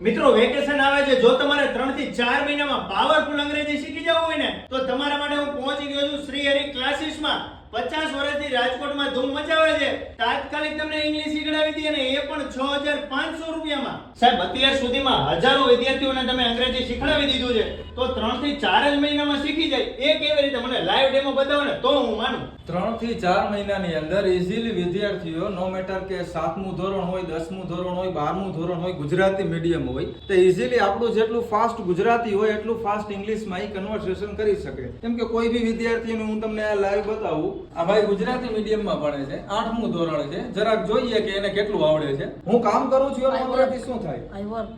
મિત્રો વેકેશન આવે છે. જો તમારે ત્રણથી ચાર મહિનામાં પાવરફુલ અંગ્રેજી શીખી જવું હોય ને, તો તમારા માટે હું પહોંચી ગયો છું શ્રી હરિ ક્લાસીસમાં. પચાસ વર્ષથી રાજકોટમાં ધૂમ મચાવે છે. તાત્કાલિક તમને ઇંગ્લિશ શીખડાવી દઈએ અને એ પણ છ હજાર પાંચસો રૂપિયામાં. સાહેબ, અત્યાર સુધીમાં હજારો વિદ્યાર્થીઓને તમે અંગ્રેજી શીખડાવી દીધું છે. તો ત્રણથી ચાર જ મહિનામાં શીખી જાય. એ કેવી રીતે? મને લાઈવ ડેમો બતાવો ને તો હું માનું. ત્રણથી ચાર મહિનાની અંદર ઇઝીલી વિદ્યાર્થીઓ નો મેટર કે સાતમું ધોરણ હોય દસમું ધોરણ હોય બારમું ધોરણ હોય ગુજરાતી મીડિયમ હોય તો ઇઝીલી આપણું જેટલું ફાસ્ટ ગુજરાતી હોય એટલું ફાસ્ટ ઇંગ્લિશમાં એ કન્વર્સેશન કરી શકે. કેમ કે કોઈ બી વિદ્યાર્થીને હું તમને આ લાઈવ બતાવું આ ભાઈ ગુજરાતી મીડિયમમાં ભણે છે આઠમું ધોરણ છે જરાક જોઈએ કે એને કેટલું આવડે છે. હું કામ કરું છું એનો શું થાય?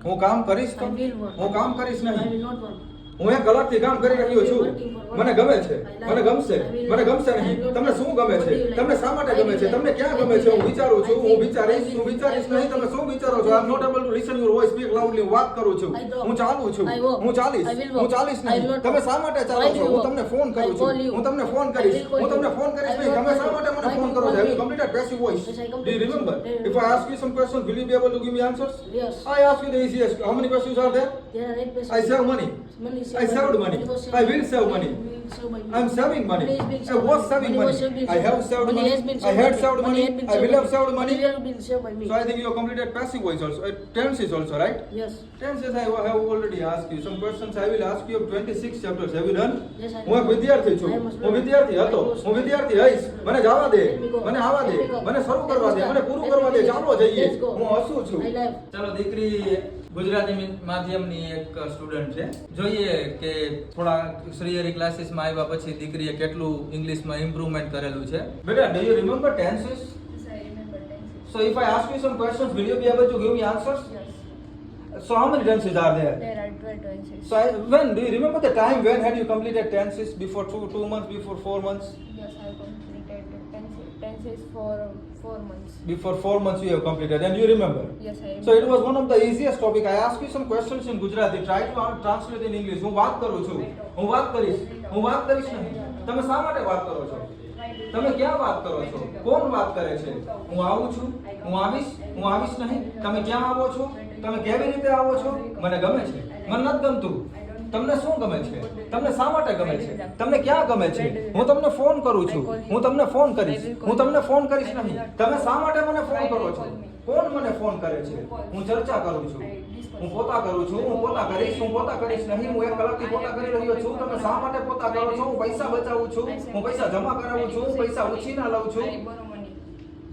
હું કામ કરીશ. હું કામ કરીશ નહીં. હું એક કલાકથી કામ કરી રહ્યો છું. મને ગમે છે. મને ગમશે. મને ગમશે નહીં. તમને શું ગમે છે? તમને શા માટે ગમે છે? તમને ક્યાં ગમે છે? હું વિચારું છું. હું વિચારીશ. હું વિચારીશ નહીં. તમે શું વિચારો છો? I am not able to listen your voice speak loudly હું વાત કરું છું. હું ચાલું છું. હું ચાલીશ. હું ચાલીશ નહીં. તમે શા માટે ચાલો છો? હું તમને ફોન કરું છું. હું તમને ફોન કરીશ. હું તમને ફોન કરીશ નહીં. તમે શા માટે you. મને I ફોન will કરો call છો you. Completed passive voice Yes, I do you completely- remember Yeah. if i ask you some questions will you be able to give me answers Yes. i ask you the easiest how many questions are there There are eight pesos. I save money. Money I saved money. was I will save money. will save money. I'm saving money. Money is being I saved was by me. saving was money. saved being I have by me. saved money. has been I had saved money. has been I will have by saved me. money. Money will be saved by me. So I think you have completed passive voice also. Uh, tenses also, right? Yes. Tenses I have already asked you. Some questions I will ask you of 26 chapters. Have you done? Yes, I હું એક have. વિદ્યાર્થી છું I must હું learn. વિદ્યાર્થી હતો I must હું learn. વિદ્યાર્થી હઈશ મને જવા દે Let me go. મને આવવા દે Let me go. મને શરૂ કરવા દે મને. પૂરું કરવા દે. ચાલો જઈએ. હું હસું છું. ચલો દીકરી ગુજરાતી મી- માધ્યમની એક સ્ટુડન્ટ છે જોઈએ કે થોડા શ્રી હરિ ક્લાસીસમાં આવ્યા પછી દીકરીએ કેટલું ઇંગ્લિશમાં ઇમ્પ્રુવમેન્ટ કરેલું છે બેટા do you remember tenses Yes, I remember tenses. So if I ask you some questions, will you be able to give me answers? Yes, So how many tenses are there? there are 12 tenses. So I, when do you remember the time when had you completed tenses before two two months before four months Yes, I completed tenses, for four months. before four months you have completed and you remember. Yes, I remember. So it was one of the easiest topic. I ask you some questions in Gujarati. Try to uh, translate in English. હું વાત કરું છું હું વાત કરીશ હું વાત કરીશ ને તમે શા માટે વાત કરો છો તમે ક્યાં વાત કરો છો કોણ વાત કરે છે હું આવું છું હું આવીશ હું આવીશ નહીં તમે ક્યાં આવો છો તમે કેવી રીતે આવો છો મને ગમે છે મને નથી ગમતું તમને શું ગમે છે? તમને શા માટે ગમે છે? તમને ક્યાં ગમે છે? હું તમને ફોન કરું છું. હું તમને ફોન કરીશ. હું તમને ફોન કરીશ નહીં. તમે શા માટે મને ફોન કરો છો? કોણ મને ફોન કરે છે? હું ચર્ચા કરું છું. હું પોતા કરું છું. હું પોતા કરીશ. હું પોતા કરીશ નહીં. હું એક કલાકથી પોતા કરી રહ્યો છું. તમે શા માટે પોતા કરો છો? હું પૈસા બચાવું છું. હું પૈસા જમા કરાવું છું. હું પૈસા ઉછીના લઉં છું.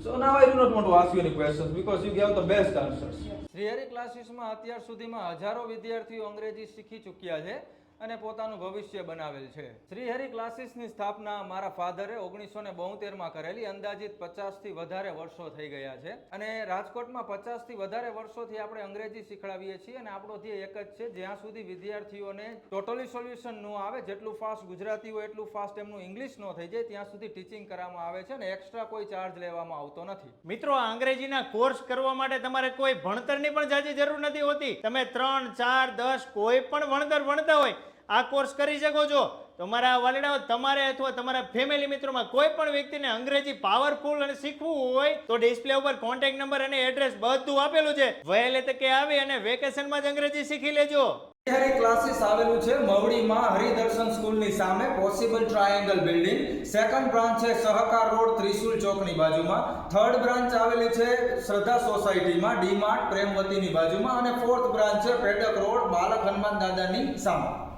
So now I do not want to ask you any questions because you gave the best answers. Shri Hari ક્લાસીસમાં અત્યાર સુધીમાં હજારો વિદ્યાર્થીઓ અંગ્રેજી શીખી ચૂક્યા છે અને પોતાનું ભવિષ્ય બનાવેલ છે. શ્રીહરિ ક્લાસીસની સ્થાપના મારા ફાધરે ઓગણીસો ને બોતેરમાં કરેલી અંદાજિત પચાસથી વધારે વર્ષો થઈ ગયા છે. અને રાજકોટમાં પચાસથી વધારે વર્ષોથી આપણે અંગ્રેજી શીખડાવીએ છીએ અને આપણો ધ્યેય એક જ છે, જ્યાં સુધી વિદ્યાર્થીઓને ટોટલી સોલ્યુશન ન આવે, જેટલું ફાસ્ટ ગુજરાતી હોય, એટલું ફાસ્ટ એમનું ઇંગ્લિશ ન થઈ જાય, ત્યાં સુધી ટીચિંગ કરવામાં આવે છે અને એક્સ્ટ્રા કોઈ ચાર્જ લેવામાં આવતો નથી. મિત્રો, આ અંગ્રેજીના કોર્સ કરવા માટે તમારે કોઈ ભણતરની પણ જાજી જરૂર નથી હોતી. તમે ત્રણ, ચાર, દસ કોઈ પણ ભણતર ભણતા હોય આ કોર્સ કરી શકો છો. તમારા વાલીડાઓ, તમારે અથવા તમારા ફેમિલી મિત્રોમાં કોઈ પણ વ્યક્તિને અંગ્રેજી પાવરફુલ અને શીખવું હોય તો ડિસ્પ્લે ઉપર કોન્ટેક્ટ નંબર અને એડ્રેસ બધું આપેલું છે. વહેલે તકે આવી અને વેકેશનમાં જ અંગ્રેજી શીખી લેજો. હરિ ક્લાસીસ આવેલું છે મવડીમાં હરિદર્શન સ્કૂલની સામે possible triangle building second branch છે સહકાર રોડ, ત્રિશુલ ચોકની બાજુમાં. થર્ડ બ્રાન્ચ આવેલી છે શ્રદ્ધા સોસાયટીમાં ડી માર્ટ, પ્રેમવતીની બાજુમાં. અને ફોર્થ બ્રાન્ચ છે પેડક રોડ, બાલક હનુમાન દાદાની સામે.